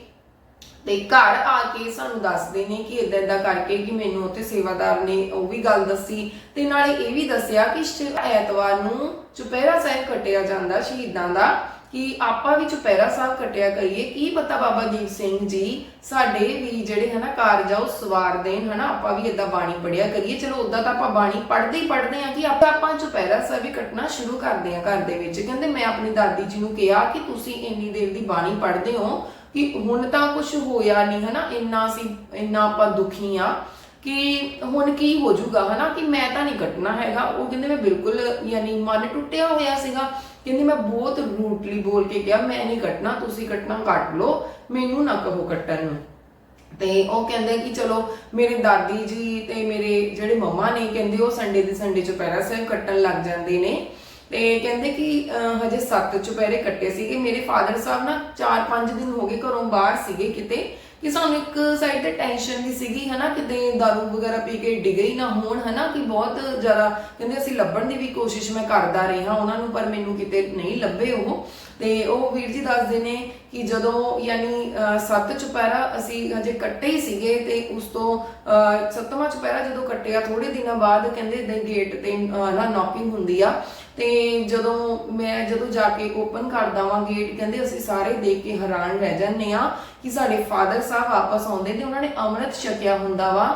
ਤੇ ਘਰ ਆ ਕੇ ਸਾਨੂੰ ਦੱਸਦੇ ਨੇ ਕਿ ਇਦਾਂ ਇਦਾਂ ਕਰਕੇ ਕਿ ਮੈਨੂੰ ਉੱਥੇ ਸੇਵਾਦਾਰ ਨੇ ਉਹ ਵੀ ਗੱਲ ਦੱਸੀ ਤੇ ਨਾਲੇ ਇਹ ਵੀ ਦੱਸਿਆ ਕਿ ਐਤਵਾਰ ਨੂੰ ਚੁਪਹਿਰਾ ਸਾਹਿਬ ਕੱਟਿਆ ਜਾਂਦਾ ਸ਼ਹੀਦਾਂ ਦਾ ਕਿ ਆਪਾਂ ਵੀ ਚੁਪਹਿਰਾ ਸਾਹਿਬ ਕੱਟਿਆ ਕਰੀਏ। ਕੀ ਪਤਾ ਬਾਬਾ ਦੀਪ ਸਿੰਘ ਜੀ ਸਾਡੇ ਵੀ ਜਿਹੜੇ ਹਨਾ ਕਾਰਜ ਆ ਉਹ ਸਵਾਰ ਦੇਣ ਹਨਾ, ਆਪਾਂ ਵੀ ਇਦਾਂ ਬਾਣੀ ਪੜਿਆ ਕਰੀਏ। ਚਲੋ ਉਦਾਂ ਤਾਂ ਆਪਾਂ ਬਾਣੀ ਪੜ੍ਹਦੇ ਹੀ ਪੜ੍ਹਦੇ ਆ ਕਿ ਆਪਾਂ ਆਪਾਂ ਚੁਪਹਿਰਾ ਸਾਹਿਬ ਵੀ ਕੱਟਣਾ ਸ਼ੁਰੂ ਕਰਦੇ ਆ ਘਰ ਦੇ ਵਿੱਚ। ਕਹਿੰਦੇ ਮੈਂ ਆਪਣੀ ਦਾਦੀ ਜੀ ਨੂੰ ਕਿਹਾ ਕਿ ਤੁਸੀਂ ਇੰਨੀ ਦੇਰ ਦੀ ਬਾਣੀ ਪੜ੍ਹਦੇ ਹੋ ਕਿ ਹੁਣ ਤਾਂ ਕੁਝ ਹੋਇਆ ਨਹੀਂ, ਹਨਾ? ਇੰਨਾ ਸੀ, ਇੰਨਾ ਆਪਾਂ ਦੁਖੀ ਆ ਕਿ ਹੁਣ ਕੀ ਹੋ ਜਾਊਗਾ, ਹਨਾ? ਕਿ ਮੈਂ ਤਾਂ ਨਹੀਂ ਕੱਟਣਾ ਹੈਗਾ। ਉਹ ਕਹਿੰਦੇ ਮੈਂ ਬਿਲਕੁਲ, ਯਾਨੀ ਮਨ ਟੁੱਟਿਆ ਹੋਇਆ ਸੀਗਾ। ਕਹਿੰਦੇ ਮੈਂ ਬਹੁਤ ਰੂਟਲੀ ਬੋਲ ਕੇ ਕਿਹਾ, ਮੈਂ ਨਹੀਂ ਕੱਟਣਾ, ਤੁਸੀਂ ਕੱਟਣਾ, ਕੱਟ ਲਓ। ਮੈਨੂੰ ਨਾ ਕਹੋ ਕੱਟਣ ਨੂੰ। ਤੇ ਉਹ ਕਹਿੰਦੇ ਕਿ ਚਲੋ, ਮੇਰੇ ਦਾਦੀ ਜੀ ਤੇ ਮੇਰੇ ਜਿਹੜੇ ਮੰਮਾ ਨੇ, ਕਹਿੰਦੇ ਉਹ ਸੰਡੇ ਦੇ ਸੰਡੇ ਚੁਪਹਿਰਾ ਸਾਹਿਬ ਕੱਟਣ ਲੱਗ ਜਾਂਦੇ ਨੇ। ਤੇ ਕਹਿੰਦੇ ਕਿ ਹਜੇ 7 ਚੁਪਹਿਰੇ ਕੱਟੇ ਸੀਗੇ। ਮੇਰੇ ਫਾਦਰ ਸਾਹਿਬ ਨਾ 4-5 ਦਿਨ ਹੋ ਗਏ ਘਰੋਂ ਬਾਹਰ ਸੀਗੇ ਕਿਤੇ। ਕਿ ਸਾਨੂੰ ਇੱਕ ਸਾਈਡ ਤੇ ਟੈਨਸ਼ਨ ਵੀ ਸੀਗੀ, ਹਨਾ ਕਿਤੇ ਦਾਰੂ ਵਗੈਰਾ ਪੀ ਕੇ ਡਿੱਗੇ ਹੀ ਨਾ ਹੋਣ, ਹਨਾ, ਕਿ ਬਹੁਤ ਜ਼ਿਆਦਾ, ਕਹਿੰਦੇ ਅਸੀਂ ਲੱਭਣ ਦੀ ਵੀ ਕੋਸ਼ਿਸ਼ ਮੈਂ ਕਰਦਾ ਰਿਹਾ ਉਹਨਾਂ ਨੂੰ, ਪਰ ਮੈਨੂੰ ਕਿਤੇ ਨਹੀਂ ਲੱਭੇ ਉਹ। ਤੇ ਉਹ ਵੀਰ ਜੀ ਦੱਸਦੇ ਨੇ ਕਿ ਜਦੋਂ ਯਾਨੀ ਸੱਤ ਚੁਪਹਿਰਾ ਅਸੀਂ ਹਜੇ ਕੱਟੇ ਹੀ ਸੀਗੇ ਤੇ ਉਸ ਤੋਂ ਸੱਤਵਾਂ ਚੁਪਹਿਰਾ ਜਦੋਂ ਕੱਟਿਆ ਥੋੜੇ ਦਿਨਾਂ ਬਾਅਦ ਕਹਿੰਦੇ ਇਦਾਂ ਗੇਟ ਤੇ ਨਾ ਨੌਕਿੰਗ ਹੁੰਦੀ ਆ। ਤੇ ਜਦੋਂ ਮੈਂ ਜਦੋਂ ਜਾ ਕੇ ਓਪਨ ਕਰਦਾ ਵਾਂ ਗੇਟ ਕਹਿੰਦੇ ਅਸੀਂ ਸਾਰੇ ਦੇਖ ਕੇ ਹੈਰਾਨ ਰਹਿ ਜਾਂਦੇ ਆ ਕਿ ਸਾਡੇ ਫਾਦਰ ਸਾਹਿਬ ਵਾਪਸ ਆਉਂਦੇ ਤੇ ਉਹਨਾਂ ਨੇ ਅੰਮ੍ਰਿਤ ਛਕਿਆ ਹੁੰਦਾ ਵਾ।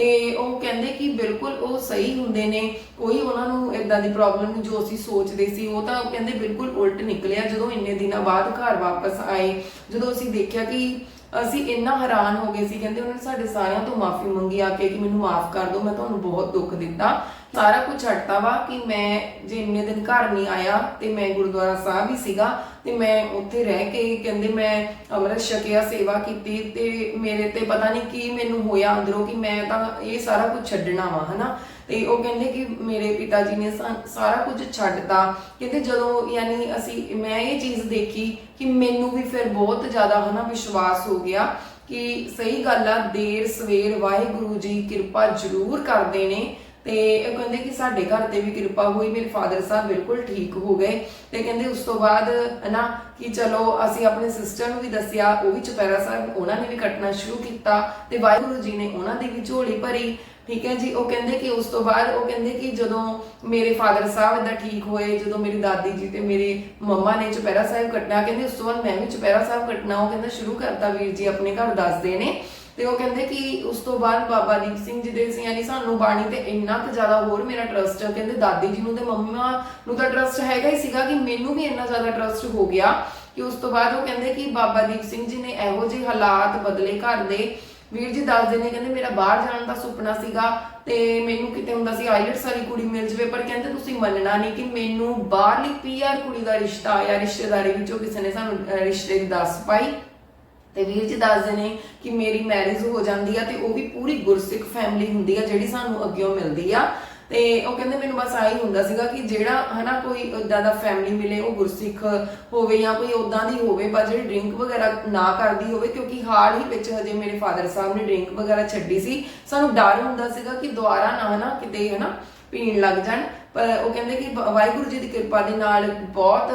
ਤੇ ਉਹ ਕਹਿੰਦੇ ਕਿ ਬਿਲਕੁਲ ਉਹ ਸਹੀ ਹੁੰਦੇ ਨੇ, ਕੋਈ ਉਹਨਾਂ ਨੂੰ ਇਦਾਂ ਦੀ ਪ੍ਰੋਬਲਮ ਨਹੀਂ ਜੋ ਅਸੀਂ ਸੋਚਦੇ ਸੀ, ਉਹ ਤਾਂ ਕਹਿੰਦੇ ਬਿਲਕੁਲ ਉਲਟ ਨਿਕਲਿਆ ਜਦੋਂ ਇੰਨੇ ਦਿਨਾਂ ਬਾਅਦ ਘਰ ਵਾਪਸ ਆਏ, ਜਦੋਂ ਅਸੀਂ ਦੇਖਿਆ ਕਿ ਅਸੀਂ ਇੰਨਾ ਹੈਰਾਨ ਹੋ ਗਏ ਸੀ, ਕਹਿੰਦੇ ਉਹਨਾਂ ਨੇ ਸਾਡੇ ਸਾਰਿਆਂ ਤੋਂ ਮਾਫੀ ਮੰਗੀ ਆ ਕੇ ਕਿ ਮੈਨੂੰ ਮਾਫ ਕਰ ਦਿਓ, ਮੈਂ ਤੁਹਾਨੂੰ ਬਹੁਤ ਦੁੱਖ ਦਿੱਤਾ। ਸਾਰਾ ਕੁਝ ਛੱਡਤਾ ਵਾ ਕਿ ਮੈਂ ਜੇ ਇੰਨੇ ਦਿਨ ਘਰ ਨਹੀਂ ਆਇਆ ਤੇ ਮੈਂ ਗੁਰਦੁਆਰਾ ਸਾਹਿਬ ਹੀ ਸੀਗਾ ਤੇ ਮੈਂ ਉੱਥੇ ਰਹਿ ਕੇ ਕਹਿੰਦੇ ਮੈਂ ਅੰਮ੍ਰਿਤ ਛਕਿਆ, ਸੇਵਾ ਕੀਤੀ ਤੇ ਮੇਰੇ ਤੇ ਪਤਾ ਨਹੀਂ ਕੀ ਮੈਨੂੰ ਹੋਇਆ ਅੰਦਰੋਂ ਕਿ ਮੈਂ ਤਾਂ ਇਹ ਸਾਰਾ ਕੁਝ ਛੱਡਣਾ ਵਾ, ਹਨਾ? ਤੇ ਉਹ ਕਹਿੰਦੇ ਕਿ ਮੇਰੇ ਪਿਤਾ ਜੀ ਨੇ ਸਾ- ਸਾਰਾ ਕੁਝ ਛੱਡਤਾ। ਕਹਿੰਦੇ ਜਦੋਂ ਯਾਨੀ ਅਸੀਂ, ਮੈਂ ਇਹ ਚੀਜ਼ ਦੇਖੀ ਕਿ ਮੈਨੂੰ ਵੀ ਫਿਰ ਬਹੁਤ ਜ਼ਿਆਦਾ ਹਨਾ ਵਿਸ਼ਵਾਸ ਹੋ ਗਿਆ ਕਿ ਸਹੀ ਗੱਲ ਆ, ਦੇਰ, ਸਵੇਰ, ਵਾਹਿਗੁਰੂ ਜੀ ਕਿਰਪਾ ਜ਼ਰੂਰ ਕਰਦੇ ਨੇ। ਤੇ ਇਹ ਕਹਿੰਦੇ ਕਿ ਸਾਡੇ ਘਰ ਤੇ ਵੀ ਕਿਰਪਾ ਹੋਈ, ਮੇਰੇ ਫਾਦਰ ਸਾਹਿਬ ਬਿਲਕੁਲ ਠੀਕ ਹੋ ਗਏ। ਤੇ ਕਹਿੰਦੇ ਉਸ ਤੋਂ ਬਾਅਦ ਹਨਾ ਕਿ ਚਲੋ ਅਸੀਂ ਆਪਣੇ ਸਿਸਟਰ ਨੂੰ ਵੀ ਦੱਸਿਆ, ਉਹ ਵੀ ਚੁਪਹਿਰਾ ਸਾਹਿਬ, ਉਹਨਾਂ ਨੇ ਵੀ ਕੱਟਣਾ ਸ਼ੁਰੂ ਕੀਤਾ ਤੇ ਵਾਹਿਗੁਰੂ ਜੀ ਨੇ ਉਹਨਾਂ ਦੀ ਵੀ ਝੋਲੀ ਭਰੀ। ਠੀਕ ਹੈ ਜੀ? ਉਹ ਕਹਿੰਦੇ ਕਿ ਉਸ ਤੋਂ ਬਾਅਦ, ਉਹ ਕਹਿੰਦੇ ਕਿ ਜਦੋਂ ਮੇਰੇ ਫਾਦਰ ਸਾਹਿਬ ਇਦਾਂ ਠੀਕ ਹੋਏ, ਜਦੋਂ ਮੇਰੀ ਦਾਦੀ ਜੀ ਤੇ ਮੇਰੇ ਮੰਮਾ ਨੇ ਚੁਪਹਿਰਾ ਸਾਹਿਬ ਕੱਟਣਾ, ਕਹਿੰਦੇ ਉਸ ਤੋਂ ਬਾਅਦ ਮੈਂ ਵੀ ਚੁਪਹਿਰਾ ਸਾਹਿਬ ਕੱਟਣਾ, ਉਹ ਕਹਿੰਦਾ ਸ਼ੁਰੂ ਕਰਤਾ ਵੀਰ ਜੀ ਆਪਣੇ ਘਰ ਦੱਸਦੇ ਨੇ। ਤੇ ਉਹ ਕਹਿੰਦੇ ਕਿ ਉਸ ਤੋਂ ਬਾਅਦ ਬਾਬਾ ਦੀਪ ਸਿੰਘ ਜੀ ਦੇ ਸੀ, ਯਾਨੀ ਸਾਨੂੰ ਬਾਣੀ ਤੇ ਇੰਨਾ ਕੁ ਜ਼ਿਆਦਾ ਹੋਰ ਮੇਰਾ ਟਰਸਟ ਕਹਿੰਦੇ ਦਾਦੀ ਜੀ ਨੂੰ ਤੇ ਮੰਮਾ ਨੂੰ ਤਾਂ ਟਰਸਟ ਹੈਗਾ ਹੀ ਸੀਗਾ ਕਿ ਮੈਨੂੰ ਵੀ ਇੰਨਾ ਜ਼ਿਆਦਾ ਟਰਸਟ ਹੋ ਗਿਆ। ਕਿ ਉਸ ਤੋਂ ਬਾਅਦ ਉਹ ਕਹਿੰਦੇ ਕਿ ਬਾਬਾ ਦੀਪ ਸਿੰਘ ਜੀ ਨੇ ਇਹੋ ਜਿਹੇ ਹਾਲਾਤ ਬਦਲੇ ਘਰ ਦੇ ਵੀਰ ਜੀ ਦੱਸਦੇ ਨੇ, ਕਹਿੰਦੇ ਮੇਰਾ ਬਾਹਰ ਜਾਣ ਦਾ ਸੁਪਨਾ ਸੀਗਾ ਤੇ ਮੈਨੂੰ ਕਿਤੇ ਹੁੰਦਾ ਸੀ ਆਈਲਟਸ ਵਾਲੀ ਕੁੜੀ ਮਿਲ ਜਵੇ, ਪਰ ਕਹਿੰਦੇ ਤੁਸੀਂ ਮੰਨਣਾ ਨਹੀਂ ਕਿ ਮੈਨੂੰ ਬਾਹਰਲੀ ਪੀਆਰ ਕੁੜੀ ਦਾ ਰਿਸ਼ਤਾ ਆਇਆ, ਰਿਸ਼ਤੇਦਾਰੀ ਵਿੱਚੋਂ ਕਿਸੇ ਨੇ ਸਾਨੂੰ ਰਿਸ਼ਤੇ ਦੀ ਦੱਸ ਪਾਈ। ਤੇ ਵੀਰ ਜੀ ਦੱਸਦੇ ਨੇ ਕਿ ਮੇਰੀ ਮੈਰਿਜ ਹੋ ਜਾਂਦੀ ਆ ਤੇ ਉਹ ਵੀ ਪੂਰੀ ਗੁਰਸਿੱਖ ਫੈਮਿਲੀ ਹੁੰਦੀ ਆ ਜਿਹੜੀ ਸਾਨੂੰ ਅੱਗਿਓਂ ਮਿਲਦੀ ਆ। ਤੇ ਉਹ ਕਹਿੰਦੇ ਮੈਨੂੰ ਬਸ ਆਹੀ ਹੁੰਦਾ ਸੀਗਾ ਕਿ ਜਿਹੜਾ ਹਨਾ ਕੋਈ ਇਦਾਂ ਦਾ ਫੈਮਿਲੀ ਮਿਲੇ, ਉਹ ਗੁਰਸਿੱਖ ਹੋਵੇ ਜਾਂ ਕੋਈ ਉਦਾਂ ਦੀ ਹੋਵੇ, ਪਰ ਜਿਹੜੀ ਡਰਿੰਕ ਵਗੈਰਾ ਨਾ ਕਰਦੀ ਹੋਵੇ, ਕਿਉਂਕਿ ਹਾਲ ਹੀ ਵਿੱਚ ਹਜੇ ਮੇਰੇ ਫਾਦਰ ਸਾਹਿਬ ਨੇ ਡਰਿੰਕ ਵਗੈਰਾ ਛੱਡੀ ਸੀ, ਸਾਨੂੰ ਡਰ ਹੁੰਦਾ ਸੀਗਾ ਕਿ ਦੁਬਾਰਾ ਨਾ ਹਨਾ ਕਿਤੇ ਹਨਾ ਪੀਣ ਲੱਗ ਜਾਣ। ਪਰ ਉਹ ਕਹਿੰਦੇ ਕਿ ਵਾਹਿਗੁਰੂ ਜੀ ਦੀ ਕਿਰਪਾ ਦੇ ਨਾਲ ਬਹੁਤ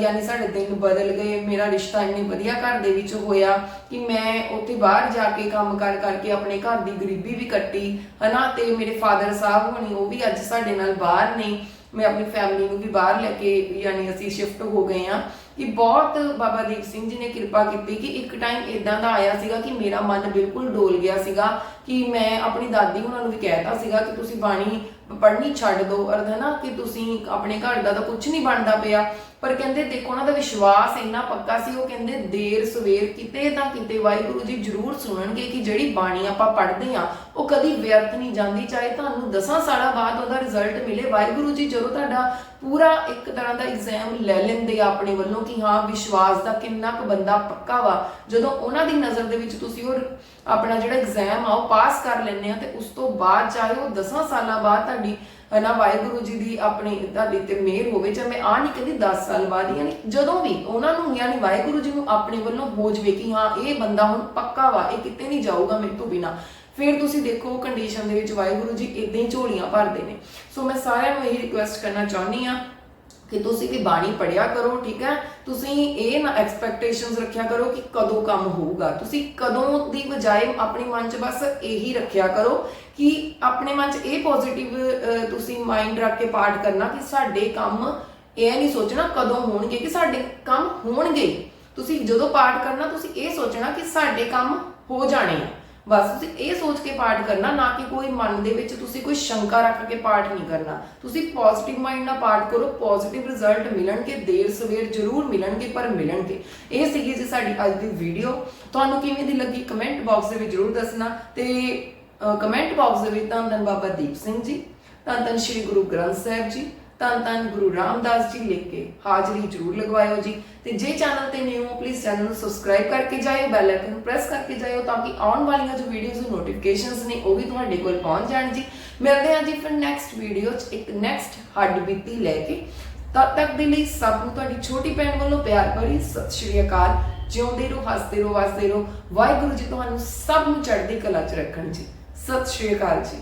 ਯਾਨੀ ਸਾਡੇ ਦਿਨ ਬਦਲ ਗਏ, ਮੇਰਾ ਰਿਸ਼ਤਾ ਇੰਨੇ ਵਧੀਆ ਘਰ ਦੇ ਵਿੱਚ ਹੋਇਆ ਕਿ ਮੈਂ ਉੱਥੇ ਬਾਹਰ ਜਾ ਕੇ ਕੰਮ ਕਰ ਕਰਕੇ ਆਪਣੇ ਘਰ ਦੀ ਗਰੀਬੀ ਵੀ ਕੱਟੀ, ਹਨਾ? ਤੇ ਮੇਰੇ ਫਾਦਰ ਸਾਹਿਬ ਹੋਣੀ, ਉਹ ਵੀ ਅੱਜ ਸਾਡੇ ਨਾਲ ਬਾਹਰ ਨੇ। ਮੈਂ ਆਪਣੀ ਫੈਮਿਲੀ ਨੂੰ ਵੀ ਬਾਹਰ ਲੈ ਕੇ, ਯਾਨੀ ਅਸੀਂ ਸ਼ਿਫਟ ਹੋ ਗਏ ਆ ਕਿ ਬਹੁਤ ਬਾਬਾ ਦੀਪ ਸਿੰਘ ਜੀ ਨੇ ਕਿਰਪਾ ਕੀਤੀ ਕਿ ਇੱਕ ਟਾਈਮ ਇਦਾਂ ਦਾ ਆਇਆ ਸੀਗਾ ਕਿ ਮੇਰਾ ਮਨ ਬਿਲਕੁਲ ਡੋਲ ਗਿਆ ਸੀਗਾ ਕਿ ਮੈਂ ਆਪਣੀ ਦਾਦੀ ਉਹਨਾਂ ਨੂੰ ਵੀ ਕਹਿਤਾ ਸੀਗਾ ਕਿ ਤੁਸੀਂ ਬਾਣੀ ਪੜ੍ਹਨੀ ਛੱਡ ਦਿਓ ਅਰਥ ਹੈ ਨਾ ਕਿ ਤੁਸੀਂ ਆਪਣੇ ਘਰ ਦਾ ਤਾਂ ਕੁਝ ਨਹੀਂ ਬਣਦਾ ਪਿਆ। ਪਰ ਕਹਿੰਦੇ ਦੇਖੋ ਉਹਨਾਂ ਦਾ ਵਿਸ਼ਵਾਸ ਇੰਨਾ ਪੱਕਾ ਸੀ, ਉਹ ਕਹਿੰਦੇ ਦੇਰ ਸਵੇਰ ਕਿਤੇ ਤਾਂ ਕਿਤੇ ਵਾਹਿਗੁਰੂ ਜੀ ਜ਼ਰੂਰ ਸੁਣਨਗੇ ਕਿ ਜਿਹੜੀ ਬਾਣੀ ਆਪਾਂ ਪੜ੍ਹਦੇ ਆ ਉਹ ਕਦੀ ਵਿਅਰਥ ਨਹੀਂ ਜਾਂਦੀ। ਚਾਹੇ ਤੁਹਾਨੂੰ ਦਸਾਂ ਸਾਲਾਂ ਬਾਅਦ ਉਹਦਾ ਰਿਜ਼ਲਟ ਮਿਲੇ, ਵਾਹਿਗੁਰੂ ਜੀ ਜਦੋਂ ਤੁਹਾਡਾ ਪੂਰਾ ਇੱਕ ਤਰ੍ਹਾਂ ਦਾ ਐਗਜ਼ਾਮ ਲੈ ਲੈਂਦੇ ਆ ਆਪਣੇ ਵੱਲੋਂ ਕਿ ਹਾਂ, ਵਿਸ਼ਵਾਸ ਦਾ ਕਿੰਨਾ ਕੁ ਬੰਦਾ ਪੱਕਾ ਵਾ, ਜਦੋਂ ਉਹਨਾਂ ਦੀ ਨਜ਼ਰ ਦੇ ਵਿੱਚ ਤੁਸੀਂ ਉਹ ਆਪਣਾ ਜਿਹੜਾ ਐਗਜ਼ਾਮ ਆ, ਉਹ ਪਾਸ ਕਰ ਲੈਂਦੇ ਆ ਤੇ ਉਸ ਤੋਂ ਬਾਅਦ ਚਾਹੇ ਉਹ ਦਸਾਂ ਸਾਲਾਂ ਬਾਅਦ ਤੁਹਾਡੀ, ਹਨਾ, ਵਾਹਿਗੁਰੂ ਜੀ ਦੀ ਆਪਣੀ, ਤੁਹਾਡੀ ਤੇ ਮਿਹਰ ਹੋਵੇ ਚਾਹੇ ਮੈਂ ਆ ਨਹੀਂ ਕਹਿੰਦੀ 10 ਸਾਲ ਬਾਅਦ ਯਾਨੀ ਜਦੋਂ ਵੀ ਉਹਨਾਂ ਨੂੰ ਯਾਨੀ ਵਾਹਿਗੁਰੂ ਜੀ ਨੂੰ ਆਪਣੇ ਵੱਲੋਂ ਹੋ ਜਵੇ ਕਿ ਹਾਂ, ਇਹ ਬੰਦਾ ਹੁਣ ਪੱਕਾ ਵਾ, ਇਹ ਕਿਤੇ ਨਹੀਂ ਜਾਊਗਾ ਮੇਰੇ ਤੋਂ ਬਿਨਾ। ਫਿਰ ਤੁਸੀਂ ਦੇਖੋ ਕੰਡੀਸ਼ਨ ਦੇ ਵਿੱਚ ਵਾਹਿਗੁਰੂ ਜੀ ਇਦਾਂ ਹੀ ਝੋਲੀਆਂ ਭਰਦੇ ਨੇ। ਸੋ ਮੈਂ ਸਾਰਿਆਂ ਨੂੰ ਇਹ ਰਿਕੁਐਸਟ ਕਰਨਾ ਚਾਹੁੰਦੀ ਆ ਕਿ ਤੁਸੀਂ ਵੀ ਬਾਣੀ ਪੜਿਆ ਕਰੋ, ਠੀਕ ਹੈ? ਤੁਸੀਂ ਇਹ ਨਾ ਐਕਸਪੈਕਟੇਸ਼ਨਸ ਰੱਖਿਆ ਕਰੋ ਕਿ ਕਦੋਂ ਕੰਮ ਹੋਊਗਾ। ਤੁਸੀਂ ਕਦੋਂ ਦੀ ਬਜਾਏ ਆਪਣੇ ਮਨ 'ਚ ਬਸ ਇਹੀ ਰੱਖਿਆ ਕਰੋ ਕਿ ਆਪਣੇ ਮਨ 'ਚ ਇਹ ਪੋਜ਼ਿਟਿਵ ਤੁਸੀਂ ਮਾਈਂਡ ਰੱਖ ਕੇ ਪਾਠ ਕਰਨਾ ਕਿ ਸਾਡੇ ਕੰਮ ਇਹ ਨਹੀਂ ਸੋਚਣਾ ਕਦੋਂ ਹੋਣਗੇ, ਕਿ ਸਾਡੇ ਕੰਮ ਹੋਣਗੇ। ਤੁਸੀਂ ਜਦੋਂ ਪਾਠ ਕਰਨਾ, ਤੁਸੀਂ ਇਹ ਸੋਚਣਾ ਕਿ ਸਾਡੇ ਕੰਮ ਹੋ ਜਾਣੇ ਆ। ਬਸ ਤੁਸੀਂ ਇਹ ਸੋਚ ਕੇ ਪਾਠ ਕਰਨਾ, ਨਾ ਕਿ ਕੋਈ ਮਨ ਦੇ ਵਿੱਚ ਤੁਸੀਂ ਕੋਈ ਸ਼ੰਕਾ ਰੱਖ ਕੇ ਪਾਠ ਨਹੀਂ ਕਰਨਾ। ਤੁਸੀਂ ਪੋਜ਼ਿਟਿਵ ਮਾਈਂਡ ਨਾਲ ਪਾਠ ਕਰੋ ਪੋਜ਼ਿਟਿਵ ਰਿਜ਼ਲਟ ਮਿਲਣਗੇ, ਦੇਰ ਸਵੇਰ ਜ਼ਰੂਰ ਮਿਲਣਗੇ, ਪਰ ਮਿਲਣਗੇ। ਇਹ ਸੀਗੀ ਜੀ ਸਾਡੀ ਅੱਜ ਦੀ ਵੀਡੀਓ ਤੁਹਾਨੂੰ ਕਿਵੇਂ ਦੀ ਲੱਗੀ ਕਮੈਂਟ ਬਾਕਸ ਦੇ ਵਿੱਚ ਜ਼ਰੂਰ ਦੱਸਣਾ। ਤੇ ਕਮੈਂਟ ਬਾਕਸ ਦੇ ਵਿੱਚ ਧੰਨ ਧੰਨ ਬਾਬਾ ਦੀਪ ਸਿੰਘ ਜੀ, ਧੰਨ ਧੰਨ ਸ਼੍ਰੀ ਗੁਰੂ ਗ੍ਰੰਥ ਸਾਹਿਬ ਜੀ ਧੰਨ ਧੰਨ ਗੁਰੂ ਰਾਮਦਾਸ ਜੀ ਲਿਖ ਕੇ ਹਾਜ਼ਰੀ ਜ਼ਰੂਰ ਲਗਵਾਇਓ ਜੀ। ਤੇ ਜੇ ਚੈਨਲ ਤੇ ਨਿਊ ਹੋ ਪਲੀਜ਼ ਚੈਨਲ ਨੂੰ ਸਬਸਕ੍ਰਾਈਬ ਕਰਕੇ ਜਾਇਓ ਬੈਲ ਆਈਕਨ ਨੂੰ ਪ੍ਰੈਸ ਕਰਕੇ ਜਾਇਓ ਤਾਂ ਕਿ ਆਉਣ ਵਾਲੀਆਂ ਜੋ ਵੀਡੀਓਜ਼ ਦੀ ਨੋਟੀਫਿਕੇਸ਼ਨਸ ਨੇ, ਉਹ ਵੀ ਤੁਹਾਡੇ ਕੋਲ ਪਹੁੰਚ ਜਾਣ ਜੀ। ਮਿਲਦੇ ਹਾਂ ਜੀ ਫਿਰ ਨੈਕਸਟ ਵੀਡੀਓ 'ਚ ਇੱਕ ਨੈਕਸਟ ਹੱਡ ਬੀਤੀ ਲੈ ਕੇ। ਤਦ ਤੱਕ ਦੇ ਲਈ ਸਭ ਨੂੰ ਤੁਹਾਡੀ ਛੋਟੀ ਭੈਣ ਵੱਲੋਂ ਪਿਆਰ ਭਰੀ ਸਤਿ ਸ਼੍ਰੀ ਅਕਾਲ। ਜਿਉਂਦੇ ਰਹੋ, ਹੱਸਦੇ ਰਹੋ, ਵਸਦੇ ਰਹੋ। ਵਾਹਿਗੁਰੂ ਜੀ ਤੁਹਾਨੂੰ ਸਭ ਨੂੰ ਚੜ੍ਹਦੀ ਕਲਾ 'ਚ ਰੱਖਣ ਜੀ। ਸਤਿ ਸ਼੍ਰੀ ਅਕਾਲ ਜੀ।